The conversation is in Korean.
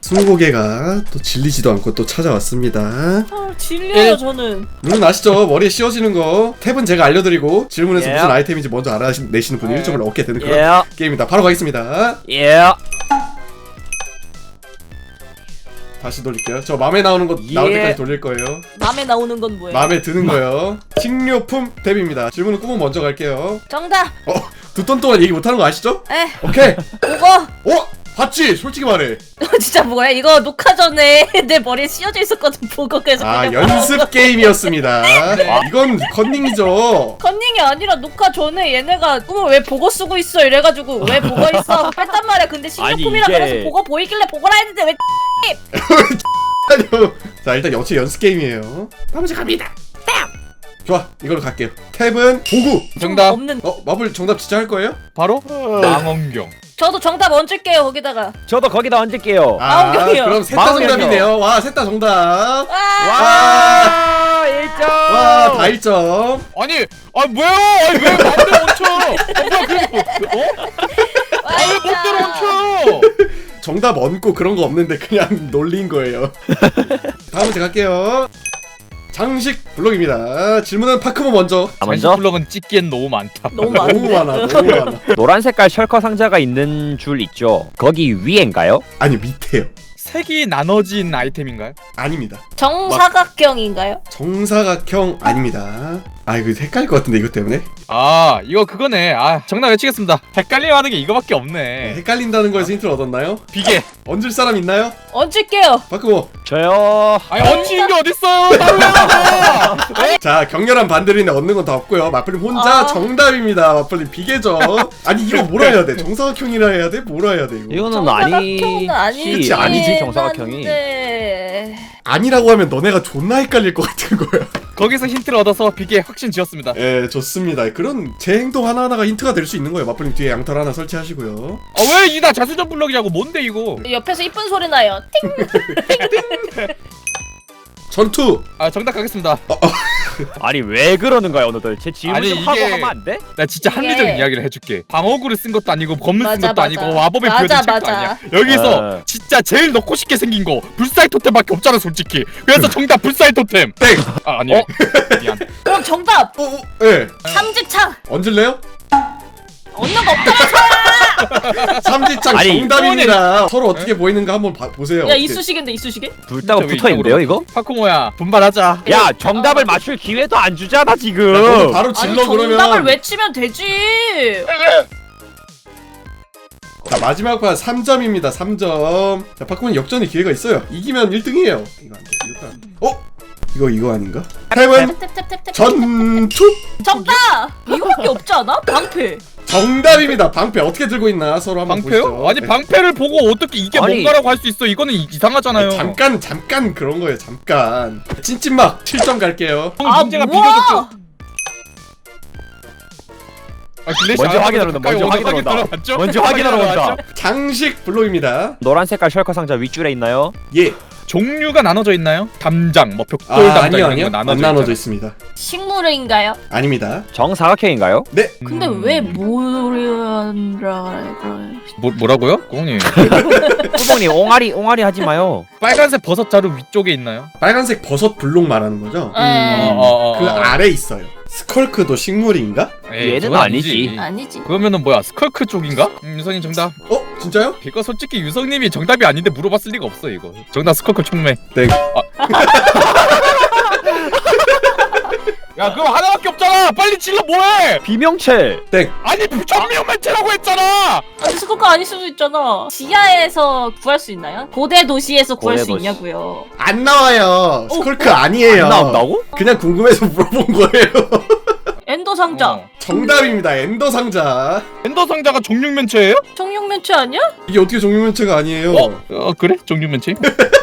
스무고개가 또 질리지도 않고 또 찾아왔습니다. 아, 질려요 예. 저는. 룰은 아시죠? 머리에 씌워지는 거. 탭은 제가 알려드리고 질문에서 예. 무슨 아이템인지 먼저 알아내시는 분이 예. 1점을 얻게 되는 그런 예. 게임입니다. 바로 가겠습니다. 예. 다시 돌릴게요. 저 마음에 나오는 거 나올 예. 때까지 돌릴 거예요. 마음에 나오는 건 뭐예요? 마음에 드는 거요. 식료품 탭입니다. 질문은 꾸벅 먼저 갈게요. 정답. 어, 두 ton 동안 얘기 못하는 거 아시죠? 에 오케이. 그거 어, 봤지? 솔직히 말해. 진짜 뭐야? 이거 녹화 전에 내 머리에 씌워져 있었거든 보고 그래서 아, 그냥 연습 게임이었습니다. 이건 컨닝이죠. 컨닝이 아니라 녹화 전에 얘네가 어머 왜 보고 쓰고 있어 이래가지고 왜 보고 있어 뺐단 말이야 근데 식료품이라 아니, 이게- 그래서 보고 보이길래 보고라 했는데 왜. 자, 일단 역시 연습 게임이에요. 다음으로 갑니다. 좋아, 이걸로 갈게요. 탭은 도구. 정답 없는 어, 마블 정답 진짜 할 거예요? 바로 망원경. 저도 정답 얹을게요 거기다가 저도 거기다 얹을게요. 아, 마흔경이요. 그럼 셋다 마흔경이요. 정답이네요. 와, 셋 다 정답. 와 와, 1점. 와, 다 1점. 아니, 아 뭐야? 아니 왜 맘대로 얹혀? 아 뭐야 그리고 어? 아왜 맘대로 얹혀? 정답 얹고 그런 거 없는데 그냥 놀린 거예요. 다음은 제가 할게요. 장식 블록입니다. 질문은 파크모 먼저. 아, 잔식 먼저 블럭은 찍기엔 너무 많다. 너무 너무 많은데 많아, 너무 많아. 노란 색깔 셜커 상자가 있는 줄 있죠. 거기 위엔가요? 아니 밑에요. 색이 나눠진 아이템인가요? 아닙니다. 정사각형인가요? 정사각형 아닙니다. 아 이거 헷갈릴 것 같은데 이것 때문에 아 이거 그거네. 아 정답 외치겠습니다. 헷갈림 하는 게 이거밖에 네, 없네. 헷갈린다는 거에서 힌트를 얻었나요? 비계. 얹을 사람 있나요? 얹을게요 파크모. 저요. 아니 얹히는 게 어딨어요? 따로 해야 자 격렬한 반대리인데 얻는 건 다 없고요. 마플님 혼자 아. 정답입니다. 마플님 비계죠. 아니 이거 뭐라 해야 돼? 정사각형이라 해야 돼? 뭐라 해야 돼 이거? 이거는 정사각형은 아니지. 그치, 아니지, 정사각형이. 아니라고 하면 너네가 존나 헷갈릴 것 같은 거야. 거기서 힌트를 얻어서 비계 확신 지었습니다. 예, 좋습니다. 그런 제 행동 하나하나가 힌트가 될 수 있는 거예요. 마플님 뒤에 양털 하나 설치하시고요. 아 왜 이나 자수전 블럭이냐고 뭔데 이거? 옆에서 이쁜 소리 나요 띵 전투! 아 정답 가겠습니다. 아니 왜 그러는 거야 오늘들? 제 질문 아니, 좀 하고 이게- 하면 안 돼? 나 진짜 이게- 합리적인 이야기를 해줄게. 방어구를 쓴 것도 아니고 검을 쓴 맞아, 것도 맞아. 아니고 마법의 맞아, 표현을 책도 맞아. 아니야. 여기서 어. 진짜 제일 넣고 싶게 생긴 거 불사의 토템밖에 없잖아 솔직히. 그래서 정답 불사의 토템. 땡! 아 아니. 어? 미안. 그럼 정답 어, 어, 예. 삼지창 얹을래요? 얻는 거 없다 삼지창 아니, 정답입니다. 서로 어떻게 보이는가 한번 봐, 보세요. 야. 이쑤시개인데 이쑤시개? 불다가 왜 붙어 있는데요 이거? 파쿠모야 분발하자. 야 정답을 맞출 기회도 안 주잖아 야, 지금. 너도 바로 아니 질러 정답을 그러면. 외치면 되지 자, 마지막 판 3점입니다. 3점. 자, 파크몬 역전의 기회가 있어요. 이기면 1등이에요. 이거 안 돼. 이것도 안 돼. 어? 이거 이거 아닌가? 탭은 탭탭탭탭 전투 정답! 이거밖에 없지 않아? 방패 정답입니다. 방패 어떻게 들고 있나 서로 한번 방패요? 보시죠. 아니 네. 방패를 보고 어떻게 이게 아니. 뭔가라고 할 수 있어? 이거는 이- 이상하잖아요. 잠깐 잠깐 그런 거예요. 잠깐. 찐찐막 7점 갈게요. 형 아 문제가 뭐야 비교적 아, 글래시 먼저 안 확인하러 하고 온다, 가까이 먼저 확인하러 확인 온다. 들어갔죠? 먼저 확인하러 온다. 왔죠? 장식 블록입니다. 노란 색깔 셜커 상자 윗줄에 있나요? 예. 종류가 나눠져 있나요? 담장, 뭐 벽돌 아, 담장 아니요 이런 아니요. 거 안 나눠져, 나눠져 있잖아. 있습니다. 식물인가요? 아닙니다. 정사각형인가요? 네. 근데 음. 왜 모르라 뭐, 뭐라고요? 공님 후보님 옹알이 옹알이 하지 마요. 빨간색 버섯 자루 위쪽에 있나요? 빨간색 버섯 블록 말하는 거죠? 에 어, 그 아래 있어요. 스컬크도 식물인가? 에이, 얘는 그건 아니지. 아니지 그러면은 뭐야 스컬크 쪽인가? 음, 유성님 정답 어 진짜요? 이거 솔직히 유성님이 정답이 아닌데 물어봤을 리가 없어 이거 정답 스컬크 총매 네. 야 그럼 하나밖에 없잖아 빨리 질러 뭐해 비명체. 땡. 아니 전미용매체라고 했잖아 아니 스코가 아닐 수도 있잖아 지하에서 구할 수 있나요? 고대 도시에서 구할 고대 수 도시. 있냐고요 안 나와요. 스컬크 아니에요. 안 나온다고? 그냥 궁금해서 물어본 거예요. 엔더 상자 어. 정답입니다. 엔더 상자. 엔더 상자가 종육면체예요? 청룡면체 아니야? 이게 어떻게 종류면체가 아니에요? 어? 어 그래? 종육면체?